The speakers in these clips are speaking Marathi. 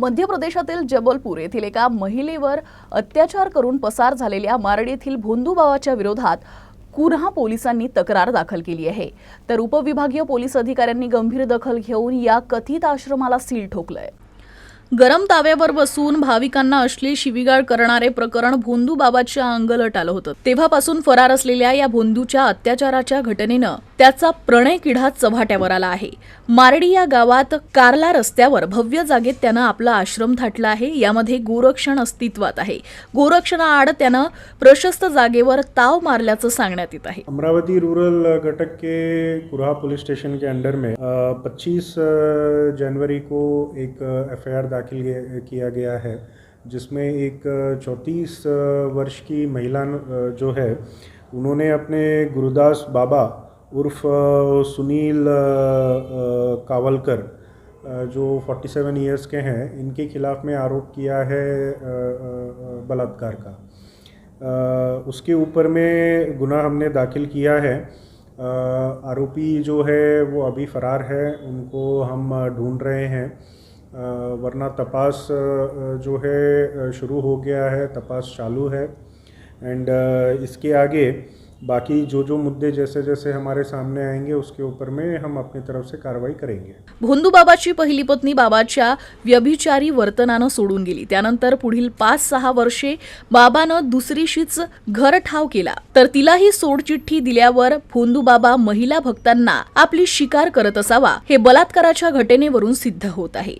मध्य प्रदेशातील जबलपूर येथील एका महिलेवर अत्याचार करून पसार झालेल्या मारड येथील भोंदूबावाच्या विरोधात कुन्हा पोलिसांनी तक्रार दाखल केली आहे. तर उपविभागीय पोलीस अधिकाऱ्यांनी गंभीर दखल घेऊन या कथित आश्रमाला सील ठोकलंय. गरम ताव्यावर बसून भाविकांना अश्लील शिवीगाळ करणारे प्रकरण भोंदू बाबाच्या अंगलट आलं होतं. तेव्हापासून फरार असलेल्या या भोंदूच्या अत्याचाराच्या घटनेनं त्याचा प्रणय किढा चव्हाट्यावर आला आहे. मारडी या गावात कारला रस्त्यावर भव्य जागेत त्यानं आपला आश्रम थाटला आहे. यामध्ये गोरक्षण अस्तित्वात आहे. गोरक्षणाआड त्यानं प्रशस्त जागेवर ताव मारल्याचं सांगण्यात येत आहे. अमरावती रूरल घटक के कुरहा पुलिस स्टेशन के अंडर में पच्चीस जनवरी को एक एफआईआर दाखिल किया गया है जिसमें एक चौंतीस वर्ष की महिला जो है उन्होंने अपने गुरुदास बाबा उर्फ़ सुनील कावलकर जो 47 इयर्स के हैं, इनके खिलाफ़ में आरोप किया है बलात्कार का। उसके ऊपर में गुना हमने दाखिल किया है। आरोपी जो है, वो अभी फ़रार है, उनको हम ढूंढ रहे हैं। वरना तपास जो है शुरू हो गया है, तपास चालू है। एंड इसके आगे बाकी जो जो मुद्दे जैसे जैसे हमारे सामने आएंगे उसके ऊपर में हम अपनी तरफ से कार्रवाई करेंगे। भोंदूबाबाची पहिली पत्नी बाबाच्या व्यभिचारी वर्तनानं सोडून गेली. त्यानंतर पुढील पाच सहा वर्षे बाबानं दुसरीशीच घर ठाव केला. तर तिलाही सोडचिठ्ठी दिल्यावर भोंदूबाबा महिला भक्तांना आपली शिकार करत असावा हे बलात्काराच्या घटनेवरून सिद्ध होत आहे.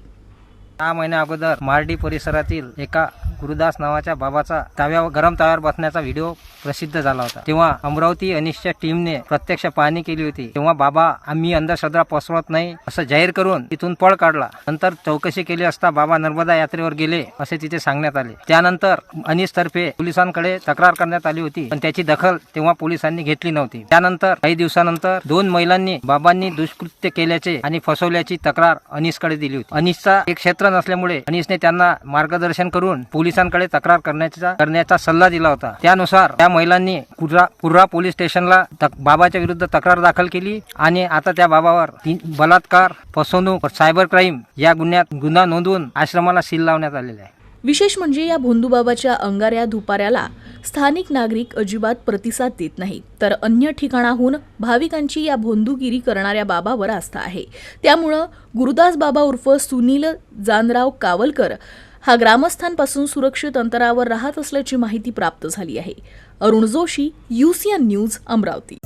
सहा महिन्या अगोदर मार्डी परिसरातील एका गुरुदास नावाच्या बाबाचा ताव्यावर गरम ताव्यावर बसण्याचा व्हिडिओ प्रसिद्ध झाला होता. तेव्हा अमरावती अनिशच्या टीमने प्रत्यक्ष पाहणी केली होती. तेव्हा बाबा आम्ही अंधश्रद्धा पसरवत नाही असं जाहीर करून तिथून पळ काढला. नंतर चौकशी केली असता बाबा नर्मदा यात्रेवर गेले असे तिथे सांगण्यात आले. त्यानंतर अनिश तर्फे पोलिसांकडे तक्रार करण्यात आली होती पण त्याची दखल तेव्हा पोलिसांनी घेतली नव्हती. त्यानंतर काही दिवसानंतर दोन महिलांनी बाबांनी दुष्कृत्य केल्याचे आणि फसवल्याची तक्रार अनिसकडे दिली होती. अनिसचा एक क्षेत्र नसल्यामुळे अनिसने त्यांना मार्गदर्शन करून पोलिसांकडे तक्रार करण्याचा करण्याचा सल्ला दिला होता. त्यानुसार त्या महिलांनी कुर्रा कुर्रा पोलीस स्टेशनला तक- बाबाच्या विरुद्ध तक्रार दाखल केली आणि आता त्या बाबावर बलात्कार फसवणूक सायबर क्राईम या गुन्ह्यात गुन्हा नोंदवून आश्रमाला सील लावण्यात आलेला आहे. विशेष म्हणजे या भोंदूबाबाच्या अंगाऱ्या धुपाऱ्याला स्थानिक नागरिक अजिबात प्रतिसाद देत नाही तर अन्य ठिकाणाहून भाविकांची या भोंदूगिरी करणाऱ्या बाबावर आस्था आहे. त्यामुळं गुरुदास बाबा उर्फ सुनील जानराव कावलकर हा ग्रामस्थांपासून सुरक्षित अंतरावर राहत असल्याची माहिती प्राप्त झाली आहे. Arun Joshi UCN news Amravati.